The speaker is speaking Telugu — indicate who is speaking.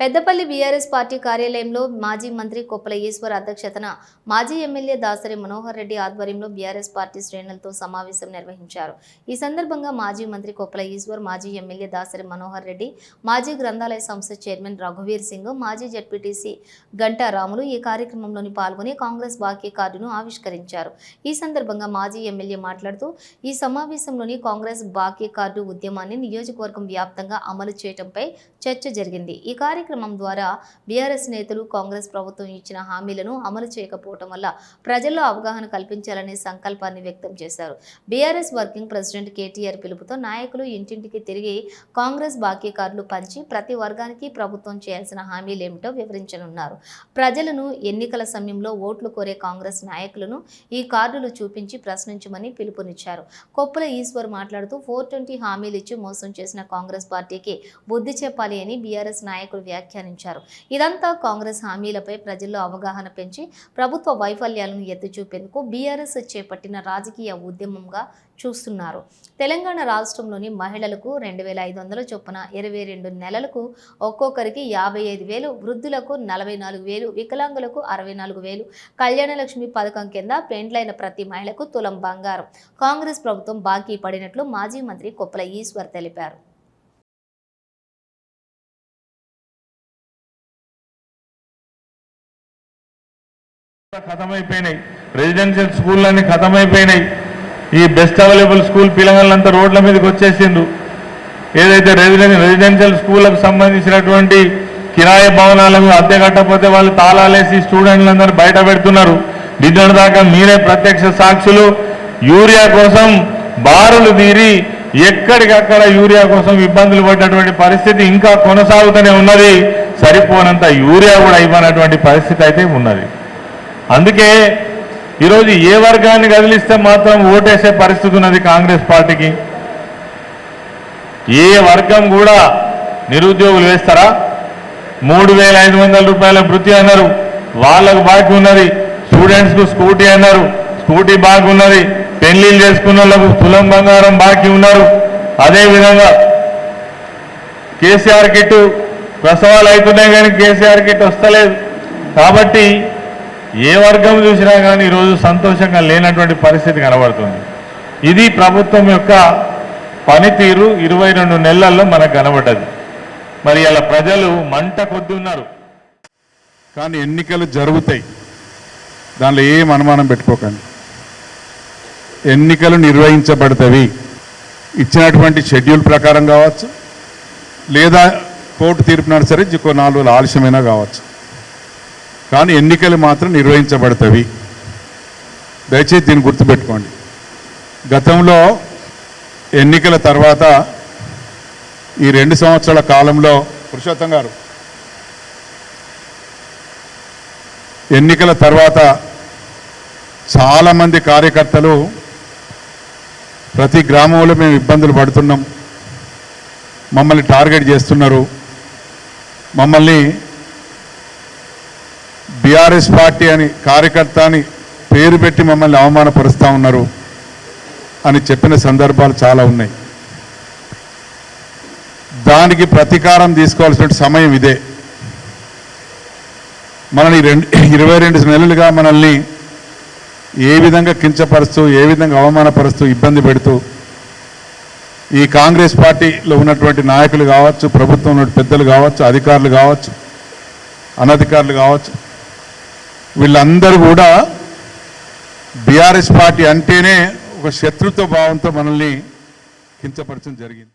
Speaker 1: పెద్దపల్లి బీఆర్ఎస్ పార్టీ కార్యాలయంలో మాజీ మంత్రి కొప్పల ఈశ్వర్ అధ్యక్షతన మాజీ ఎమ్మెల్యే దాసరి మనోహర్ రెడ్డి ఆధ్వర్యంలో బీఆర్ఎస్ పార్టీ శ్రేణులతో సమావేశం నిర్వహించారు. ఈ సందర్భంగా మాజీ మంత్రి కొప్పల ఈశ్వర్ మాజీ ఎమ్మెల్యే దాసరి మనోహర్ రెడ్డి మాజీ గ్రంథాలయ సంస్థ చైర్మన్ రఘువీర్ సింగ్ మాజీ జడ్పీటీసీ గంటా రాములు ఈ కార్యక్రమంలోని పాల్గొని కాంగ్రెస్ బాకీ కార్డును ఆవిష్కరించారు. ఈ సందర్భంగా మాజీ ఎమ్మెల్యే మాట్లాడుతూ ఈ సమావేశంలోని కాంగ్రెస్ బాకీ కార్డు ఉద్యమాన్ని నియోజకవర్గం వ్యాప్తంగా అమలు చేయడంపై చర్చ జరిగింది. ఈ కార్యక్రమం ద్వారా బీఆర్ఎస్ నేతలు కాంగ్రెస్ ప్రభుత్వం ఇచ్చిన హామీలను అమలు చేయకపోవటం వల్ల ప్రజల్లో అవగాహన కల్పించాలనే సంకల్పాన్ని వ్యక్తం చేశారు. బీఆర్ఎస్ వర్కింగ్ ప్రెసిడెంట్ కేటీఆర్ పిలుపుతో నాయకులు ఇంటింటికి తిరిగి కాంగ్రెస్ బాకీ కార్డులు పంచి ప్రతి వర్గానికి ప్రభుత్వం చేయాల్సిన హామీలేమిటో వివరించనున్నారు. ప్రజలను ఎన్నికల సమయంలో ఓట్లు కోరే కాంగ్రెస్ నాయకులను ఈ కార్డులు చూపించి ప్రశ్నించమని పిలుపునిచ్చారు. కొప్పుల ఈశ్వర్ మాట్లాడుతూ ఫోర్ ట్వంటీ హామీలు ఇచ్చి మోసం చేసిన కాంగ్రెస్ పార్టీకి బుద్ధి చెప్పాలి అని బీఆర్ఎస్ నాయకులు వ్యాఖ్యానించారు. ఇదంతా కాంగ్రెస్ హామీలపై ప్రజల్లో అవగాహన పెంచి ప్రభుత్వ వైఫల్యాలను ఎత్తి చూపేందుకు బీఆర్ఎస్ చేపట్టిన రాజకీయ ఉద్యమంగా చూస్తున్నారు. తెలంగాణ రాష్ట్రంలోని మహిళలకు రెండు వేల ఐదు వందల చొప్పున ఇరవై రెండు నెలలకు ఒక్కొక్కరికి యాభై ఐదు వేలు వృద్ధులకు నలభై నాలుగు వేలు వికలాంగులకు అరవై నాలుగు వేలు కళ్యాణలక్ష్మి పథకం కింద పెండ్లైన ప్రతి మహిళకు తులం బంగారం. కాంగ్రెస్ ప్రభుత్వం బాకీ పడినట్లు మాజీ మంత్రి కొప్పల ఈశ్వర్ తెలిపారు.
Speaker 2: ఖతమైపోయినాయి. రెసిడెన్షియల్ స్కూళ్ళన్నీ ఖతమైపోయినాయి. ఈ బెస్ట్ అవైలబుల్ స్కూల్ పిల్లలంతా రోడ్ల మీదకి వచ్చేసిండ్రు. ఏదైతే రెసిడెన్ రెసిడెన్షియల్ స్కూళ్ళకు సంబంధించినటువంటి కిరాయ భవనాలకు అద్దె కట్టకపోతే వాళ్ళు తాళాలేసి స్టూడెంట్లందరూ బయట పెడుతున్నారు. నిన్నటి దాకా మీరే ప్రత్యక్ష సాక్షులు. యూరియా కోసం బారులు తీరి ఎక్కడికక్కడ యూరియా కోసం ఇబ్బందులు పడ్డటువంటి పరిస్థితి ఇంకా కొనసాగుతూనే ఉన్నది. సరిపోనంత యూరియా కూడా ఇవ్వనటువంటి పరిస్థితి అయితే ఉన్నది. అందుకే ఈరోజు ఏ వర్గాన్ని కదిలిస్తే మాత్రం ఓటేసే పరిస్థితి ఉన్నది కాంగ్రెస్ పార్టీకి. ఏ వర్గం కూడా నిరుద్యోగులు వేస్తారా? మూడు వేల ఐదు వందల రూపాయల వృత్తి అన్నారు. వాళ్ళకు బాకీ ఉన్నది. స్టూడెంట్స్కు స్కూటీ అన్నారు. స్కూటీ బాకీ ఉన్నది. పెళ్ళిళ్ళు చేసుకున్న వాళ్ళకు తులం బంగారం బాకీ ఉన్నారు. అదేవిధంగా కేసీఆర్ కిట్ ప్రసవాలు అవుతున్నాయి కానీ కేసీఆర్ కిట్ వస్తలేదు. కాబట్టి ఏ వర్గం చూసినా కానీ ఈరోజు సంతోషంగా లేనటువంటి పరిస్థితి కనబడుతుంది. ఇది ప్రభుత్వం యొక్క పనితీరు ఇరవై రెండు నెలల్లో మనకు కనబడ్డది. మరి అలా ప్రజలు మంట కొద్దున్నారు
Speaker 3: కానీ ఎన్నికలు జరుగుతాయి. దానిలో ఏం అనుమానం పెట్టుకోకండి. ఎన్నికలు నిర్వహించబడతవి. ఇచ్చినటువంటి షెడ్యూల్ ప్రకారం కావచ్చు. లేదా కోర్టు తీర్పున సరే ఇంకో నాలుగు ఆలస్యమైనా కావచ్చు. కానీ ఎన్నికలు మాత్రం నిర్వహించబడతవి. దయచేసి దీన్ని గుర్తుపెట్టుకోండి. గతంలో ఎన్నికల తర్వాత ఈ రెండు సంవత్సరాల కాలంలో పురుషోత్తం గారు ఎన్నికల తర్వాత చాలామంది కార్యకర్తలు ప్రతి గ్రామంలో మేము ఇబ్బందులు పడుతున్నాం. మమ్మల్ని టార్గెట్ చేస్తున్నారు. మమ్మల్ని బీఆర్ఎస్ పార్టీ అని కార్యకర్త అని పేరు పెట్టి మమ్మల్ని అవమానపరుస్తూ ఉన్నారు అని చెప్పిన సందర్భాలు చాలా ఉన్నాయి. దానికి ప్రతీకారం తీసుకోవాల్సిన సమయం ఇదే. మనల్ని రెండు ఇరవై రెండు నెలలుగా మనల్ని ఏ విధంగా కించపరుస్తూ ఏ విధంగా అవమానపరుస్తూ ఇబ్బంది పెడుతూ ఈ కాంగ్రెస్ పార్టీలో ఉన్నటువంటి నాయకులు కావచ్చు ప్రభుత్వం పెద్దలు కావచ్చు అధికారులు కావచ్చు అనధికారులు కావచ్చు వీళ్ళందరూ కూడా బీఆర్ఎస్ పార్టీ అంటేనే ఒక శత్రుత్వ భావంతో మనల్ని కించపరచడం జరిగింది.